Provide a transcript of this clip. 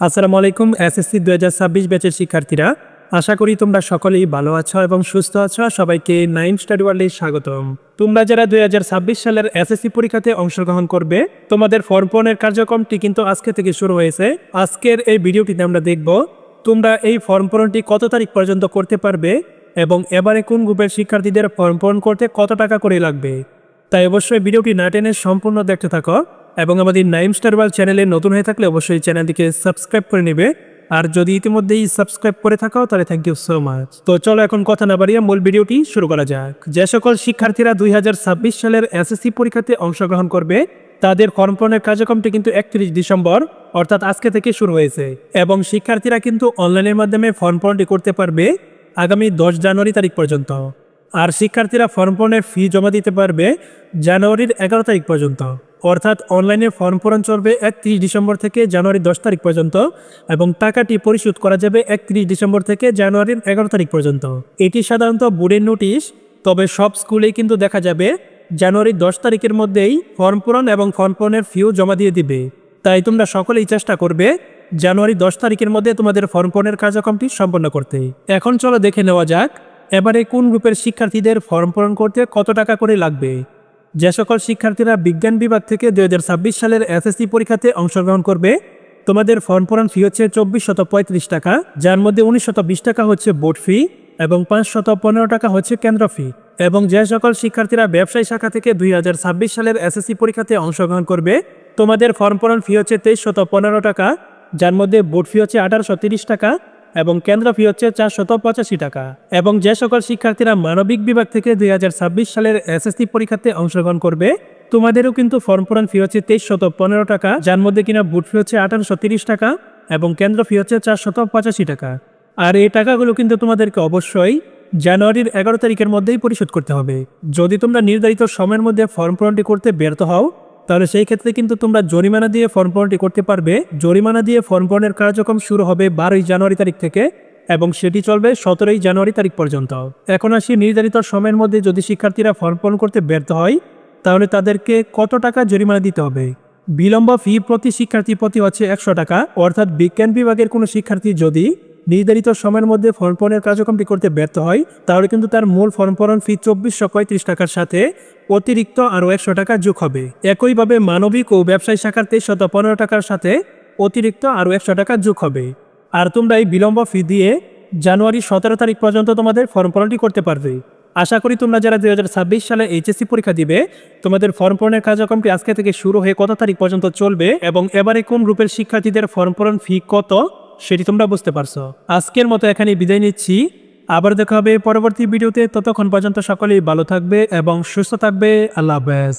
আসসালামু আলাইকুম, এসএসসি দু হাজার ছাব্বিশ ব্যাচের শিক্ষার্থীরা। আশা করি তোমরা সকলেই ভালো আছো এবং সুস্থ আছো সবাইকে নাইন স্টাডি ওয়ার্ল্ডে স্বাগতম। তোমরা যারা দুই হাজার ছাব্বিশ সালের এসএসসি পরীক্ষাতে অংশগ্রহণ করবে, তোমাদের ফর্ম পূরণের কার্যক্রমটি কিন্তু আজকে থেকে শুরু হয়েছে। আজকের এই ভিডিওটিতে আমরা দেখব, তোমরা এই ফর্ম পূরণটি কত তারিখ পর্যন্ত করতে পারবে এবং এবারে কোন গ্রুপের শিক্ষার্থীদের ফর্ম পূরণ করতে কত টাকা করে লাগবে। তাই অবশ্যই ভিডিওটি না টেনে সম্পূর্ণ দেখতে থাকো। এবং আমাদের নাইম স্টার ওয়ার্ল্ড চ্যানেলে নতুন হয়ে থাকলে অবশ্যই চ্যানেলটিকে সাবস্ক্রাইব করে নেবে। আর যদি ইতিমধ্যেই সাবস্ক্রাইব করে থাকো তাহলে থ্যাংক ইউ সো মাচ তো চলো এখন কথা না বাড়িয়ে মূল ভিডিওটি শুরু করা যাক। যে সকল শিক্ষার্থীরা দুই হাজার ছাব্বিশ সালের এসএসসি পরীক্ষাতে অংশগ্রহণ করবে, তাদের কর্মপণের কার্যক্রমটি কিন্তু একত্রিশ ডিসেম্বর, অর্থাৎ আজকে থেকে শুরু হয়েছে। এবং শিক্ষার্থীরা কিন্তু অনলাইনের মাধ্যমে ফর্ম পূরণটি করতে পারবে আগামী দশ জানুয়ারি তারিখ পর্যন্ত। আর শিক্ষার্থীরা ফর্ম পূরণের ফি জমা দিতে পারবে জানুয়ারির এগারো তারিখ পর্যন্ত। অর্থাৎ অনলাইনে ফর্ম পূরণ চলবে একত্রিশ ডিসেম্বর থেকে জানুয়ারি দশ তারিখ পর্যন্ত এবং টাকাটি পরিশোধ করা যাবে একত্রিশ ডিসেম্বর থেকে জানুয়ারির এগারো তারিখ পর্যন্ত। এটি সাধারণত বোর্ডের নোটিশ, তবে সব স্কুলেই কিন্তু দেখা যাবে জানুয়ারির দশ তারিখের মধ্যেই ফর্ম পূরণ এবং ফর্ম পূরণের ফিও জমা দিয়ে দিবে। তাই তোমরা সকলেই চেষ্টা করবে জানুয়ারি দশ তারিখের মধ্যে তোমাদের ফর্ম পূরণের কার্যক্রমটি সম্পন্ন করতে। এখন চলো দেখে নেওয়া যাক, এবারে কোন গ্রুপের শিক্ষার্থীদের ফর্ম পূরণ করতে কত টাকা করে লাগবে? যে সকল শিক্ষার্থীরা বিজ্ঞান বিভাগ থেকে দু হাজার ছাব্বিশ সালের এসএসসি পরীক্ষাতে অংশগ্রহণ করবে, তোমাদের ফর্ম পূরণ ফি হচ্ছে চব্বিশ শত পঁয়ত্রিশ টাকা, যার মধ্যে উনিশ শত বিশ টাকা হচ্ছে বোর্ড ফি এবং পাঁচ শত পনেরো টাকা হচ্ছে কেন্দ্র ফি এবং যে সকল শিক্ষার্থীরা ব্যবসায়ী শাখা থেকে দুই হাজার ছাব্বিশ সালের এসএসসি পরীক্ষাতে অংশগ্রহণ করবে, তোমাদের ফর্ম পূরণ ফি হচ্ছে তেইশ শত পনেরো টাকা, যার মধ্যে বোর্ড ফি হচ্ছে আঠারোশো তিরিশ টাকা এবং কেন্দ্র ফি হচ্ছে চারশত পঁচাশি টাকা। এবং যে সকল শিক্ষার্থীরা মানবিক বিভাগ থেকে দু হাজার ছাব্বিশ সালের এসএসসি পরীক্ষাতে অংশগ্রহণ করবে, তোমাদেরও কিন্তু ফর্ম পূরণ ফি হচ্ছে তেইশ পনেরো টাকা, যার মধ্যে কিনা বুট ফি হচ্ছে আঠারোশো তিরিশ টাকা এবং কেন্দ্র ফি হচ্ছে চারশত পঁচাশি টাকা। আর এই টাকাগুলো কিন্তু তোমাদেরকে অবশ্যই জানুয়ারির এগারো তারিখের মধ্যেই পরিশোধ করতে হবে। যদি তোমরা নির্ধারিত সময়ের মধ্যে ফর্ম পূরণটি করতে ব্যর্থ হও তাহলে সেই ক্ষেত্রে কিন্তু তোমরা জরিমানা দিয়ে ফর্ম পূরণটি করতে পারবে। জরিমানা দিয়ে ফর্ম পূরণের কার্যক্রম শুরু হবে বারোই জানুয়ারি তারিখ থেকে এবং সেটি চলবে সতেরোই জানুয়ারি তারিখ পর্যন্ত। এখন আসি নির্ধারিত সময়ের মধ্যে যদি শিক্ষার্থীরা ফর্ম পূরণ করতে ব্যর্থ হয়, তাহলে তাদেরকে কত টাকা জরিমানা দিতে হবে? বিলম্ব ফি প্রতি শিক্ষার্থী প্রতি হচ্ছে একশো টাকা। অর্থাৎ বিজ্ঞান বিভাগের কোনো শিক্ষার্থী যদি নির্ধারিত সময়ের মধ্যে ফর্ম পূরণের কার্যক্রমটি করতে ব্যর্থ হয়, তাহলে কিন্তু তার মূল ফর্ম পূরণ ফি চব্বিশশো পঁয়ত্রিশ টাকার সাথে অতিরিক্ত আরও একশো টাকা যোগ হবে। একইভাবে মানবিক ও ব্যবসায়ী শাখার তেইশশত পনেরো টাকার সাথে অতিরিক্ত আরও একশো টাকা যোগ হবে। আর তোমরা এই বিলম্ব ফি দিয়ে জানুয়ারি সতেরো তারিখ পর্যন্ত তোমাদের ফর্ম পূরণটি করতে পারবে। আশা করি তোমরা যারা দুই হাজার ছাব্বিশ সালে এইচএসসি পরীক্ষা দিবে, তোমাদের ফর্ম পূরণের কার্যক্রমটি আজকে থেকে শুরু হয়ে কত তারিখ পর্যন্ত চলবে এবং এবারে কোন গ্রুপের শিক্ষার্থীদের ফর্ম পূরণ ফি কত সেটি তোমরা বুঝতে পারছ। আজকের মতো এখানে বিদায় নিচ্ছি। আবার দেখা হবে পরবর্তী ভিডিওতে। ততক্ষণ পর্যন্ত সকলেই ভালো থাকবে এবং সুস্থ থাকবে। আল্লাহ হাফেজ।